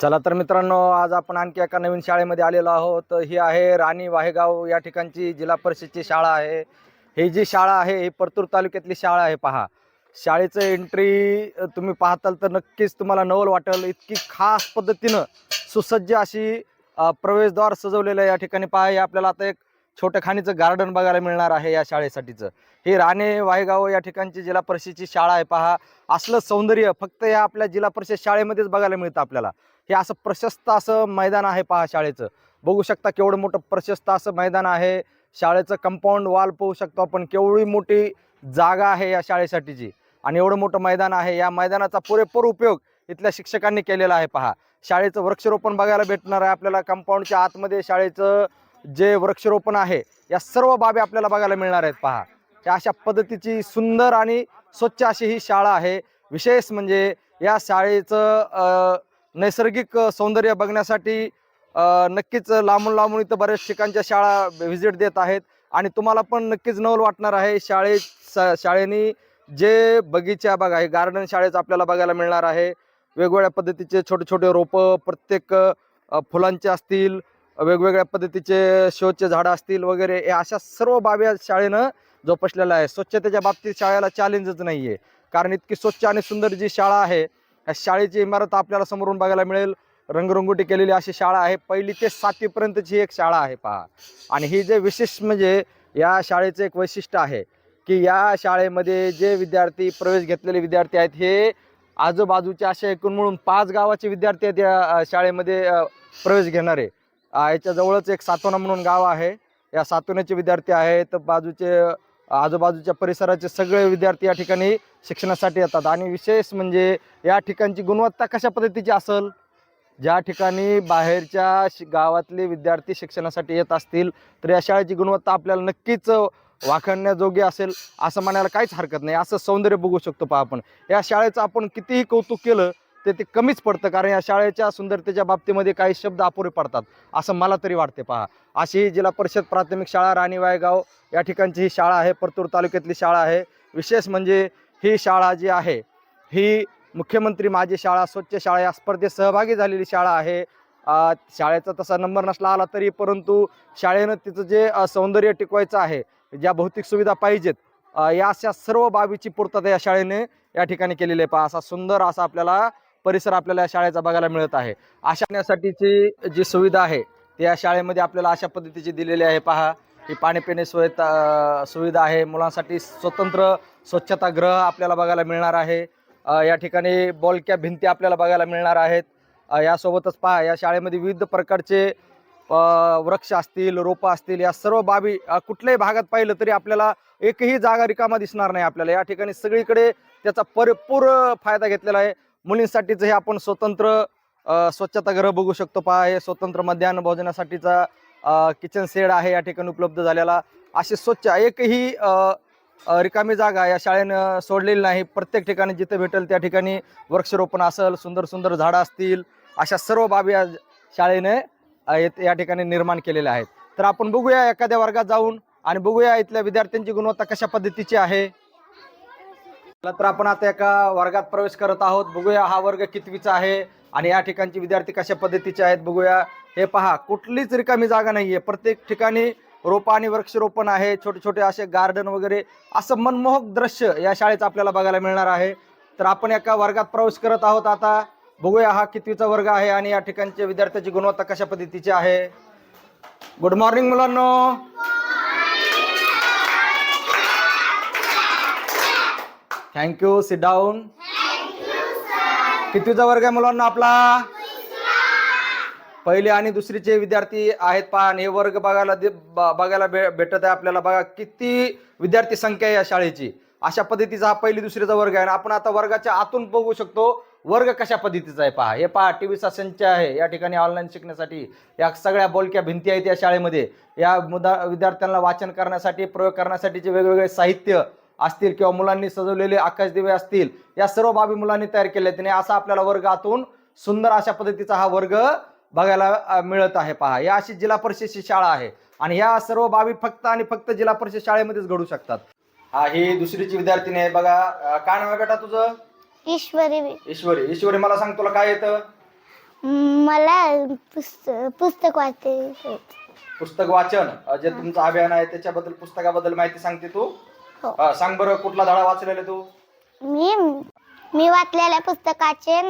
चला तर मित्रांनो आज आपण आणखी एका नवीन शाळेमध्ये आलेलो आहोत. ही आहे राणी वाहेगाव या ठिकाणची जिल्हा परिषदची शाळा आहे. ही जी शाळा आहे ही परतूर तालुक्यातली शाळा आहे पहा. शाळेचं एंट्री तुम्ही पाहताल तर नक्कीच तुम्हाला नवल वाटेल. इतकी खास पद्धतीनं सुसज्ज अशी प्रवेशद्वार सजवलेलं आहे या ठिकाणी पहा. हे आपल्याला आता एक छोटं खाणीचं गार्डन बघायला मिळणार आहे या शाळेसाठीचं. ही राणे वाहेगाव या ठिकाणची जिल्हा परिषदची शाळा आहे पहा. असलं सौंदर्य फक्त या आपल्या जिल्हा परिषद शाळेमध्येच बघायला मिळतं आपल्याला. हे असं प्रशस्त असं मैदान आहे पहा शाळेचं. बघू शकता केवढं मोठं प्रशस्त असं मैदान आहे. शाळेचं कंपाऊंड वॉल पाहू शकतो आपण. केवढी मोठी जागा आहे या शाळेसाठीची. आणि एवढं मोठं मैदान आहे. या मैदानाचा पुरेपूर उपयोग इथल्या शिक्षकांनी केलेला आहे पहा. शाळेचं वृक्षरोपण बघायला भेटणार आहे आपल्याला. कंपाऊंडच्या आतमध्ये शाळेचं जे वृक्षरोपण आहे या सर्व बाबी आपल्याला बघायला मिळणार आहेत पहा. या अशा पद्धतीची सुंदर आणि स्वच्छ अशी ही शाळा आहे. विशेष म्हणजे या शाळेचं नैसर्गिक सौंदर्य बघण्यासाठी नक्कीच लांबून लांबून इथं बऱ्याच ठिकाणच्या शाळा व्हिजिट देत आहेत. आणि तुम्हाला पण नक्कीच नवल वाटणार आहे. शाळे स- शाळेनी जे बगीचा बघा हे गार्डन शाळेचं आपल्याला बघायला मिळणार आहे. वेगवेगळ्या पद्धतीचे छोटे छोटे रोपं प्रत्येक फुलांचे असतील वेगवेगळ्या पद्धतीचे शोचे झाडं असतील वगैरे हे अशा सर्व बाबी शाळेनं जोपासलेल्या आहे स्वच्छतेच्या बाबतीत शाळेला चॅलेंजच नाही आहे कारण इतकी स्वच्छ आणि सुंदर जी शाळा आहे या शाळेची इमारत आपल्याला समोरून बघायला मिळेल. रंगरंगोटी केलेली अशी शाळा आहे. पहिली ते सातवीपर्यंतची एक शाळा आहे पहा. आणि ही जे विशेष म्हणजे या शाळेचं एक वैशिष्ट्य आहे की या शाळेमध्ये जे विद्यार्थी प्रवेश घेतलेले विद्यार्थी आहेत हे आजूबाजूचे असे एकूण मिळून पाच गावाचे विद्यार्थी आहेत या शाळेमध्ये प्रवेश घेणारे. याच्याजवळच याच्या जवळच एक सातवणा म्हणून गाव आहे. या सातवण्याचे विद्यार्थी आहेत. बाजूचे आजूबाजूच्या परिसराचे सगळे विद्यार्थी या ठिकाणी शिक्षणासाठी येतात. आणि विशेष म्हणजे या ठिकाणची गुणवत्ता कशा पद्धतीची असेल? ज्या ठिकाणी बाहेरच्या शि- गावातले विद्यार्थी शिक्षणासाठी येत असतील तर या शाळेची गुणवत्ता आपल्याला नक्कीच वाखणण्याजोगी असेल असं म्हणायला काहीच हरकत नाही. असं सौंदर्य बघू शकतो पहा आपण. या शाळेचं आपण कितीही कौतुक केलं ते ते कमीच पडतं कारण या शाळेच्या सुंदरतेच्या बाबतीमध्ये काही शब्द अपुरे पडतात. असं मला तरी वाटते पहा. अशी जिल्हा परिषद प्राथमिक शाळा राणी वायगाव या ठिकाणची ही शाळा आहे परतूर तालुक्यातली शाळा आहे. विशेष म्हणजे ही शाळा जी आहे ही मुख्यमंत्री माझी शाळा स्वच्छ शाळा या स्पर्धेत सहभागी झालेली शाळा आहे. शाळेचा तसा नंबर नसला आला तरी परंतु शाळेनं तिचं जे सौंदर्य टिकवायचं आहे ज्या भौतिक सुविधा पाहिजेत या अशा सर्व बाबीची पूर्तता या शाळेने या ठिकाणी केलेली आहे. पहा असा सुंदर असा आपल्याला परिसर आपल्याला शाळेचा बघायला मिळत आहे. आशाण्यासाठीची जी सुविधा आहे ती या शाळेमध्ये आपल्याला अशा पद्धतीची दिलेली आहे. पहा ही पाणी पिणे सोय सुविधा आहे. मुलांसाठी स्वतंत्र स्वच्छतागृह आपल्याला बघायला मिळणार आहे. या ठिकाणी बॉलक्या भिंती आपल्याला बघायला मिळणार आहेत. यासोबतच पहा या शाळेमध्ये विविध प्रकारचे वृक्ष असतील रोपं असतील या सर्व बाबी कुठल्याही भागात पाहिलं तरी आपल्याला एकही जागा रिकामा दिसणार नाही आपल्याला. या ठिकाणी सगळीकडे त्याचा परिपूर फायदा घेतलेला आहे. मुलींसाठीचं हे आपण स्वतंत्र स्वच्छतागृह बघू शकतो. पहा हे स्वतंत्र मध्यान्ह भोजनासाठीचा किचन सेड आहे या ठिकाणी उपलब्ध झालेला. असे स्वच्छ एकही रिकामी जागा या शाळेनं सोडलेली नाही. प्रत्येक ठिकाणी जिथे भेटेल त्या ठिकाणी वृक्षारोपण असेल सुंदर सुंदर झाडं असतील अशा सर्व बाबी या शाळेने येत- या ठिकाणी निर्माण केलेल्या आहेत. तर आपण बघूया एखाद्या वर्गात जाऊन आणि बघूया इथल्या विद्यार्थ्यांची गुणवत्ता कशा पद्धतीची आहे. चला तर आपण आता एका वर्गात प्रवेश करत आहोत. बघूया हा वर्ग कितवीचा आहे आणि या ठिकाणचे विद्यार्थी कशा पद्धतीचे आहेत बघूया. हे पहा कुठलीच रिकामी जागा नाहीये. प्रत्येक ठिकाणी रोप आणि वृक्षरोपण आहे. छोटे छोटे असे गार्डन वगैरे असं मनमोहक दृश्य या शाळेचं आपल्याला बघायला मिळणार आहे. तर आपण एका वर्गात प्रवेश करत आहोत आता. बघूया हा कितवीचा वर्ग आहे आणि या ठिकाणच्या विद्यार्थ्याची गुणवत्ता कशा पद्धतीची आहे. गुड मॉर्निंग मुलांनो. थँक्यू सिट डाऊन कितीचा वर्ग आहे मुलांना आपला? पहिले आणि दुसरीचे विद्यार्थी आहेत पहा आणि हे वर्ग बघायला दे- ब- बघायला भे- भेटत आहे आपल्याला. बघा किती विद्यार्थी संख्या आहे या शाळेची. अशा पद्धतीचा हा पहिली दुसरीचा वर्ग आहे. आणि आपण आता वर्गाच्या आतून बघू शकतो वर्ग कशा पद्धतीचा आहे पहा. हे पहा टी व्हीचा संच आहे. या ठिकाणी ऑनलाईन शिकण्यासाठी या सगळ्या बोलक्या भिंती आहेत या शाळेमध्ये. या मुदा विद्यार्थ्यांना वाचन करण्यासाठी प्रयोग करण्यासाठीचे वेगवेगळे साहित्य असतील किंवा मुलांनी सजवलेले आकाशदिवे असतील या सर्व बाबी मुलांनी तयार केल्या आहेत आणि असा आपल्याला वर्ग आतून सुंदर अशा पद्धतीचा हा वर्ग बघायला मिळत आहे पहा. या अशी जिल्हा परिषदची शाळा आहे आणि या सर्व बाबी फक्त आणि फक्त जिल्हा परिषद शाळेमध्येच घडू शकतात. हा ही दुसरीची विद्यार्थिनी आहे. बघा काय नाव आहे बेटा तुझं? ईश्वरी. ईश्वरी. ईश्वरी मला सांग तुला काय येतं? मला पुस्तक पुस्तक वाचायचं पुस्तक वाचन जे तुमचं अभियान आहे त्याच्याबद्दल पुस्तकाबद्दल माहिती सांगते तू. हो. सांग बरं कुठला धडा वाचलेला तू? मी मी वाचलेल्या पुस्तकाचे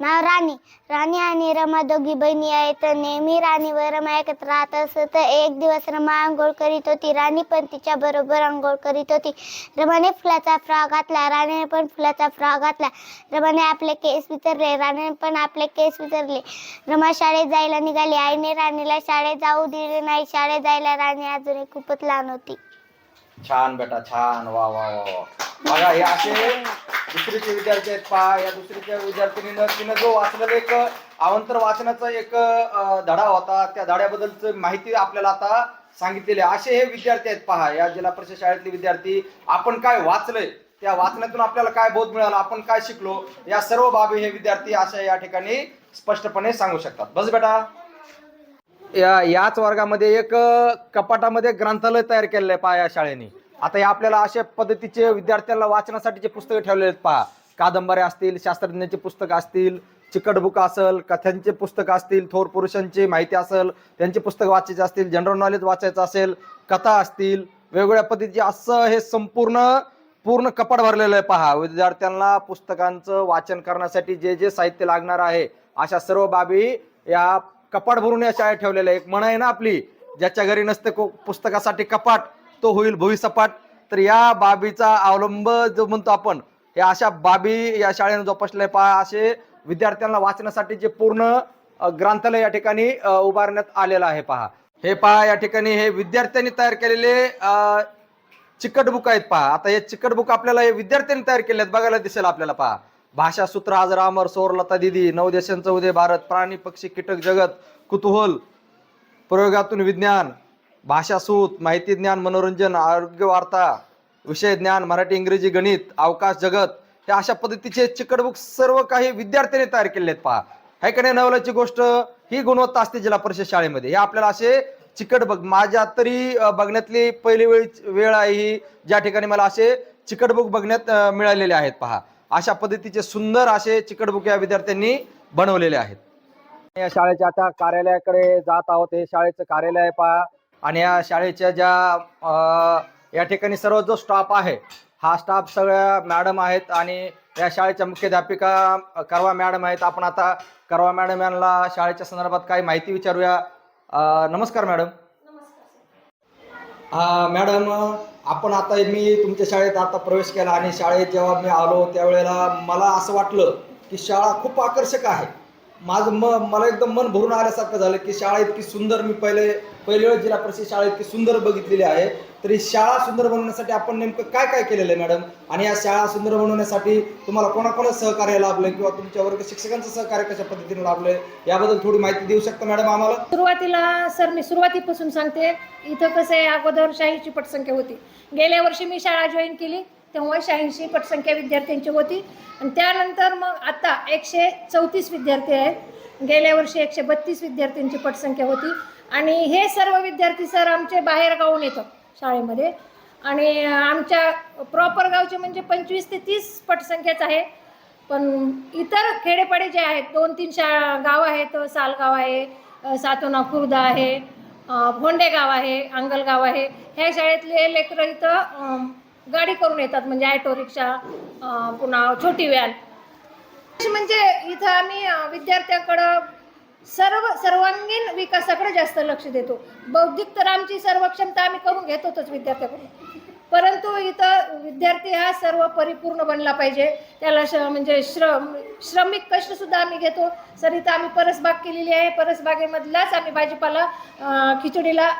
नाव राणी. राणी आणि रमा दोघी बहिणी आहेत. नेहमी राणी व रमा एकत्र राहत असत. एक दिवस रमा आंघोळ करीत होती. राणी पण तिच्या बरोबर आंघोळ करीत होती. रमाने फुलाचा फ्रॉक घातला. राणीने पण फुलाचा फ्रॉक घातला. रमाने आपले केस विचारले राणीने पण आपले केस विचारले रमा शाळेत जायला निघाली. आईने राणीला शाळेत जाऊ दिले नाही. शाळेत जायला राणी अजूनही खूपच लहान होती. छान बेटा छान. वा वा वा वा. बघा हे असे दुसरीचे विद्यार्थी आहेत. पहा या दुसरीच्या विद्यार्थिनीनं तिनं जो वाचलेलं एक अवंतर वाचनाचा एक धडा होता त्या धड्याबद्दलच माहिती आपल्याला आता सांगितलेली असे हे विद्यार्थी आहेत पहा या जिल्हा परिषद शाळेतले विद्यार्थी. आपण काय वाचलंय त्या वाचण्यातून आपल्याला काय बोध मिळाला आपण काय शिकलो या सर्व बाबी हे विद्यार्थी अशा या ठिकाणी स्पष्टपणे सांगू शकतात. बस बेटा. या याच वर्गामध्ये एक अ, कपाटामध्ये ग्रंथालय तयार केलेलं आहे पहा या शाळेने. आता या आपल्याला अशा पद्धतीचे विद्यार्थ्यांना वाचनासाठीचे पुस्तकं ठेवलेले आहेत पहा. कादंबऱ्या असतील शास्त्रज्ञांची पुस्तकं असतील चिकट बुक असेल कथांचे पुस्तकं असतील थोर पुरुषांची माहिती असेल त्यांची पुस्तकं वाचायची असतील जनरल नॉलेज वाचायचं असेल कथा असतील वेगवेगळ्या पद्धतीचे असं हे संपूर्ण पूर्ण कपाट भरलेलं आहे पहा. विद्यार्थ्यांना पुस्तकांचं वाचन करण्यासाठी जे जे साहित्य लागणार आहे अशा सर्व बाबी या कपाट भरून या शाळेत ठेवलेल्या आहे. एक म्हण आहे ना आपली ज्याच्या घरी नसते को- पुस्तकासाठी कपाट तो होईल भुईसपाट तर या बाबीचा अवलंब जो म्हणतो आपण हे अशा बाबी या शाळेनं जोपासले पहा असे विद्यार्थ्यांना वाचण्यासाठी जे पूर्ण ग्रंथालय या ठिकाणी उभारण्यात आलेलं आहे पहा. हे पहा या ठिकाणी हे विद्यार्थ्यांनी तयार केलेले चिकट बुक आहेत पहा. आता हे चिकट बुक आपल्याला हे विद्यार्थ्यांनी तयार केले आहेत बघायला दिसेल आपल्याला पहा. भाषा सूत्र आजर अमर सौरलता दिदी नऊ देशांचं उदय भारत प्राणी पक्षी कीटक जगत कुतूहल प्रयोगातून विज्ञान भाषा सूत माहिती ज्ञान मनोरंजन आरोग्य वार्ता विषय ज्ञान मराठी इंग्रजी गणित अवकाश जगत हे अशा पद्धतीचे चिकट बुक सर्व काही विद्यार्थ्यांनी तयार केले आहेत पहा. है का नाही नवलाची गोष्ट? ही गुणवत्ता असते जिल्हा परिषद शाळेमध्ये. हे आपल्याला असे चिकट बघ माझ्या तरी बघण्यातली पहिली वेळ वेळ आहे ही ज्या ठिकाणी मला असे चिकट बुक बघण्यात मिळालेले आहेत पहा. अशा पद्धतीचे सुंदर असे चिकट बुक या विद्यार्थ्यांनी बनवलेले आहेत. या शाळेच्या आता कार्यालयाकडे जात आहोत. हे शाळेचं कार्यालय पहा. आणि या शाळेच्या ज्या या ठिकाणी सर्व जो स्टाफ आहे हा स्टाफ सगळ्या मॅडम आहेत आणि या शाळेच्या मुख्याध्यापिका करवा मॅडम आहेत. आपण आता करवा मॅडम यांना शाळेच्या संदर्भात काही माहिती विचारूया. नमस्कार मॅडम मॅडम आपण आता मी तुमच्या शाळेत आता प्रवेश केला आणि शाळेत जेव्हा मी आलो त्यावेळेला मला असं वाटलं की शाळा खूप आकर्षक आहे. माझं म मला एकदम मन भरून आल्यासारखं झालं की शाळा इतकी सुंदर मी पहिले पहिल्या वेळेस जिल्हा परिषद शाळा इतकी सुंदर बघितलेली आहे. तर ही शाळा सुंदर बनवण्यासाठी आपण नेमकं काय काय केलेलं आहे मॅडम? आणि या शाळा सुंदर बनवण्यासाठी तुम्हाला कोणाकोणाचं सहकार्य लाभलं किंवा तुमच्या वर्ग शिक्षकांचं सहकार्य कशा पद्धतीने लाभलंय याबद्दल थोडी माहिती देऊ शकता मॅडम आम्हाला? सुरुवातीला सर मी सुरुवातीपासून सांगते इथं कसं आहे अगोदर शाहीची पटसंख्या होती. गेल्या वर्षी मी शाळा जॉईन केली. तेव्हा शहाऐंशी पटसंख्या विद्यार्थ्यांची होती. आणि त्यानंतर मग आता एकशे चौतीस विद्यार्थी आहेत. गेल्या वर्षी एकशे बत्तीस विद्यार्थ्यांची पटसंख्या होती. आणि हे सर्व विद्यार्थी सर आमचे बाहेर गावून येतात शाळेमध्ये. आणि आमच्या प्रॉपर गावचे म्हणजे पंचवीस ते तीस पटसंख्याच आहे. पण इतर खेडेपाडे जे आहेत दोन तीन शा गाव आहेत. सालगाव आहे सातोना खुर्दा आहे भोंडेगाव आहे अंगलगाव आहे. ह्या शाळेतले लेकरं इथं गाडी करून येतात म्हणजे ॲटो रिक्षा पुन्हा छोटी व्हॅन. म्हणजे इथं आम्ही विद्यार्थ्याकडं सर्व सर्वांगीण विकासाकडे जास्त लक्ष देतो. बौद्धिक तर आमची सर्व क्षमता आम्ही करून घेतोच विद्यार्थ्याकडून. परंतु इथं विद्यार्थी हा सर्व परिपूर्ण बनला पाहिजे. त्याला श म्हणजे श्रम श्रमिक कष्टसुद्धा आम्ही घेतो. सर इथं आम्ही परसबाग केलेली आहे. परसबागेमधलाच आम्ही भाजीपाला खिचडीला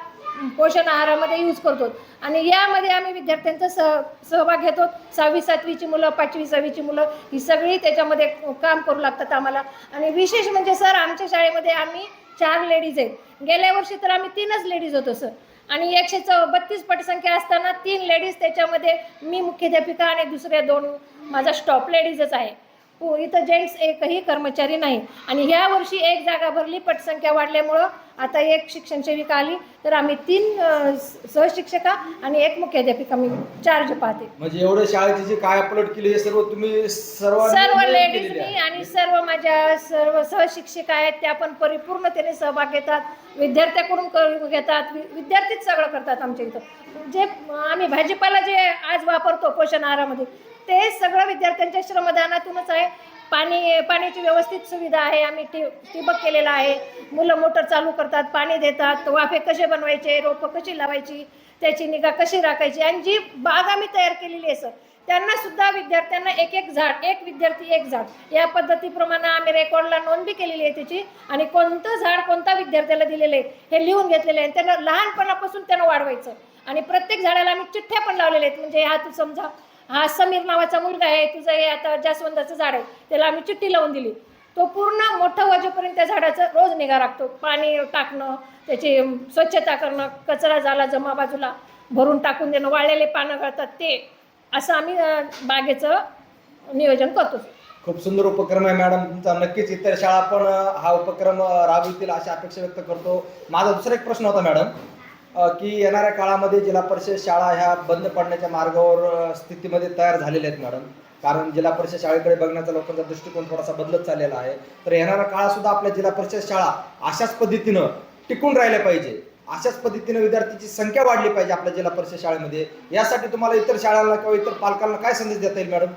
पोषण आहारामध्ये यूज करतो. आणि यामध्ये आम्ही विद्यार्थ्यांचा सह सहभाग घेतो. सहावी सातवीची मुलं पाचवी सहावीची मुलं ही सगळी त्याच्यामध्ये काम करू लागतात आम्हाला. आणि विशेष म्हणजे सर आमच्या शाळेमध्ये आम्ही चार लेडीज आहेत. गेल्या वर्षी तर आम्ही तीनच लेडीज होतो सर आणि एकशे चौ बत्तीस पटसंख्या असताना तीन लेडीज त्याच्यामध्ये मी मुख्याध्यापिका आणि दुसऱ्या दोन माझा स्टॉप लेडीजच आहे. पु- इथं जेंट्स एकही कर्मचारी नाही. आणि ह्या वर्षी एक जागा भरली पटसंख्या वाढल्यामुळं. आता एक शिक्षण सेविका आली तर आम्ही तीन अ, स- सहशिक्षिका आणि एक मुख्याध्यापिका मी चार्ज पाहते. म्हणजे एवढं शाळेची जी काय अपलोड केली हे सर्व तुम्ही सर्व सर्व लेडीजनी आणि सर्व माझ्या सर्व सहशिक्षिका आहेत त्या पण परिपूर्णतेने सहभाग घेतात. विद्यार्थ्याकडून करून घेतात वि- विद्यार्थीच सगळं करतात आमच्या इथं. जे आम्ही भाजीपाला जे आज वापरतो पोषण आहारामध्ये ते सगळं विद्यार्थ्यांच्या श्रमदानातूनच आहे. पाणी पाण्याची व्यवस्थित सुविधा आहे. आम्ही ठि ठिबक केलेला आहे. मुलं मोटर चालू करतात पाणी देतात. वाफे कसे बनवायचे रोपं कशी लावायची त्याची निगा कशी राखायची? आणि जी बाग आम्ही तयार केलेली आहे सर त्यांना सुद्धा विद्यार्थ्यांना एक एक झाड एक विद्यार्थी एक झाड. या पद्धतीप्रमाणे आम्ही रेकॉर्डला नोंद बी केलेली आहे त्याची. आणि कोणतं झाड कोणत्या विद्यार्थ्याला दिलेलं आहे हे लिहून घेतलेलं आहे. त्यांना लहानपणापासून त्यांना वाढवायचं. आणि प्रत्येक झाडाला आम्ही चिठ्ठ्या पण लावलेल्या आहेत. म्हणजे हा तू समजा हा समीर नावाचा मुलगा आहे तुझं हे आता जास्वंदाचं झाड आहे त्याला आम्ही चिठ्ठी लावून दिली. तो पूर्ण मोठं वाजेपर्यंत त्या झाडाचं रोज निगा राखतो. पाणी टाकणं त्याची स्वच्छता करणं कचरा झाला जमा बाजूला भरून टाकून देणं वाळलेले पानं गळतात ते असं आम्ही बागेचं नियोजन करतो. खूप सुंदर उपक्रम आहे मॅडम तुमचा. नक्कीच इतर शाळा पण हा उपक्रम राबवतील अशी अपेक्षा व्यक्त करतो. माझा दुसरा एक प्रश्न होता मॅडम. की येणाऱ्या काळामध्ये जिल्हा परिषद शाळा ह्या बंद पडण्याच्या मार्गावर स्थितीमध्ये तयार झालेल्या आहेत मॅडम. कारण जिल्हा परिषद शाळेकडे बघण्याचा लोकांचा दृष्टिकोन थोडासा बदलत चाललेला आहे. तर येणारा काळातसुद्धा आपल्या जिल्हा परिषद शाळा अशाच पद्धतीनं टिकून राहिल्या पाहिजे. अशाच पद्धतीनं विद्यार्थ्यांची संख्या वाढली पाहिजे आपल्या जिल्हा परिषद शाळेमध्ये. यासाठी तुम्हाला इतर शाळांना किंवा इतर पालकांना काय संदेश देता येईल मॅडम?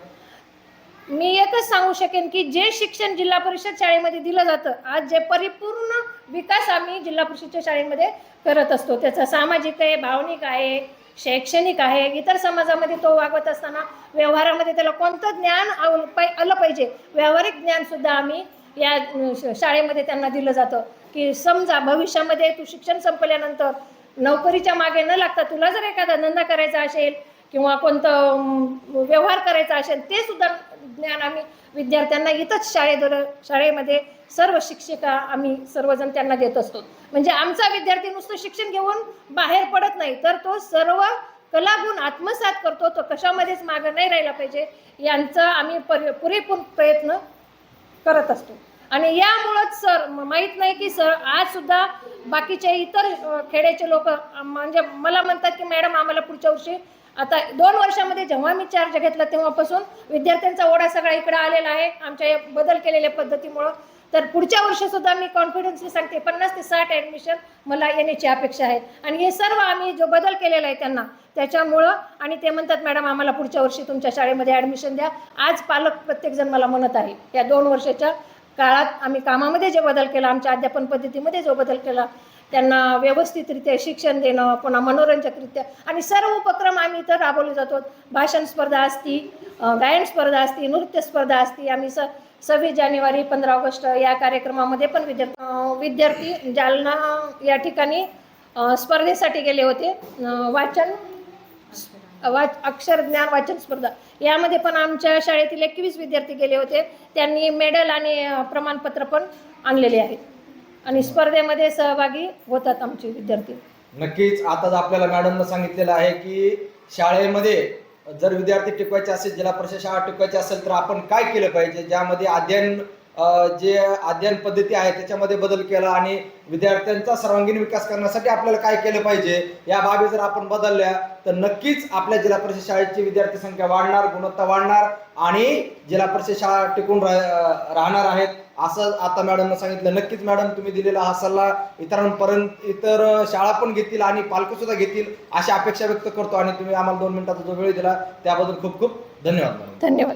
मी एकच सांगू शकेन की जे शिक्षण जिल्हा परिषद शाळेमध्ये दिलं जातं आज जे परिपूर्ण विकास आम्ही जिल्हा परिषदच्या शाळेमध्ये करत असतो. त्याचा सामाजिक आहे भावनिक आहे शैक्षणिक आहे इतर समाजामध्ये तो वागवत असताना व्यवहारामध्ये त्याला कोणतं ज्ञान आव- पाय- आलं पाहिजे व्यावहारिक ज्ञानसुद्धा आम्ही या श- शाळेमध्ये त्यांना दिलं जातं. की समजा भविष्यामध्ये तू शिक्षण संपल्यानंतर नोकरीच्या मागे न लागता तुला जर एखादा धंदा करायचा असेल किंवा कोणतं व्यवहार करायचा असेल ते सुद्धा ज्ञान आम्ही विद्यार्थ्यांना इथंच शाळेद्वारे शाळेमध्ये सर्व शिक्षिका आम्ही सर्वजण त्यांना देत असतो. म्हणजे आमचा विद्यार्थी नुसतं शिक्षण घेऊन बाहेर पडत नाही तर तो सर्व कलागुण आत्मसात करतो. तो कशामध्येच मागं नाही राहिला पाहिजे यांचा आम्ही पर पुरेपूर प्रयत्न करत असतो. आणि यामुळंच सर माहीत नाही की सर आज सुद्धा बाकीचे इतर खेड्याचे लोक म्हणजे मला म्हणतात की मॅडम आम्हाला पुढच्या वर्षी आता दोन वर्षामध्ये जेव्हा मी चार्ज घेतला तेव्हापासून विद्यार्थ्यांचा ओढा सगळा इकडे आलेला आहे. आमच्या या बदल केलेल्या पद्धतीमुळं. तर पुढच्या वर्षीसुद्धा मी कॉन्फिडन्सली सांगते पन्नास ते साठ ॲडमिशन मला येण्याची अपेक्षा आहे. आणि हे सर्व आम्ही जो बदल केलेला आहे त्यांना त्याच्यामुळं आणि ते म्हणतात मॅडम आम्हाला पुढच्या वर्षी तुमच्या शाळेमध्ये ॲडमिशन द्या. आज पालक प्रत्येकजण मला म्हणत आहे या दोन वर्षाच्या काळात आम्ही कामामध्ये जे बदल केला आमच्या अध्यापन पद्धतीमध्ये जो बदल केला त्यांना व्यवस्थितरित्या शिक्षण देणं पुन्हा मनोरंजकरित्या. आणि सर्व उपक्रम आम्ही इथं राबवले जातो. भाषण स्पर्धा असती गायन स्पर्धा असती नृत्य स्पर्धा असती. आम्ही स सव्वीस जानेवारी पंधरा ऑगस्ट या कार्यक्रमामध्ये पण विद्यार्थी विद्यार्थी जालना या ठिकाणी स्पर्धेसाठी गेले होते. वाचन वाच अक्षर ज्ञान वाचन स्पर्धा. यामध्ये पण आमच्या शाळेतील एकवीस विद्यार्थी गेले होते. त्यांनी मेडल आणि प्रमाणपत्र पण आणलेले आहेत आणि स्पर्धेमध्ये सहभागी होतात आमचे विद्यार्थी. नक्कीच. आता आपल्याला मॅडमनं सांगितलेलं आहे की शाळेमध्ये जर विद्यार्थी टिकवायचे असेल जिल्हा परिषद शाळा टिकवायची असेल तर आपण काय केलं पाहिजे? ज्यामध्ये अध्ययन जे अध्ययन पद्धती आहे त्याच्यामध्ये बदल केला आणि विद्यार्थ्यांचा सर्वांगीण विकास करण्यासाठी आपल्याला काय केलं पाहिजे या बाबी जर आपण बदलल्या तर नक्कीच आपल्या जिल्हा परिषद शाळेची विद्यार्थी संख्या वाढणार गुणवत्ता वाढणार आणि जिल्हा परिषद शाळा टिकून राहणार आहेत असं आता मॅडमनं सांगितलं. नक्कीच मॅडम तुम्ही दिलेला हा सल्ला इतरांपर्यंत इतर शाळा पण घेतील आणि पालक सुद्धा घेतील अशी अपेक्षा व्यक्त करतो आणि तुम्ही आम्हाला दोन मिनिटाचा जो वेळ दिला त्याबद्दल खूप खूप धन्यवाद धन्यवाद.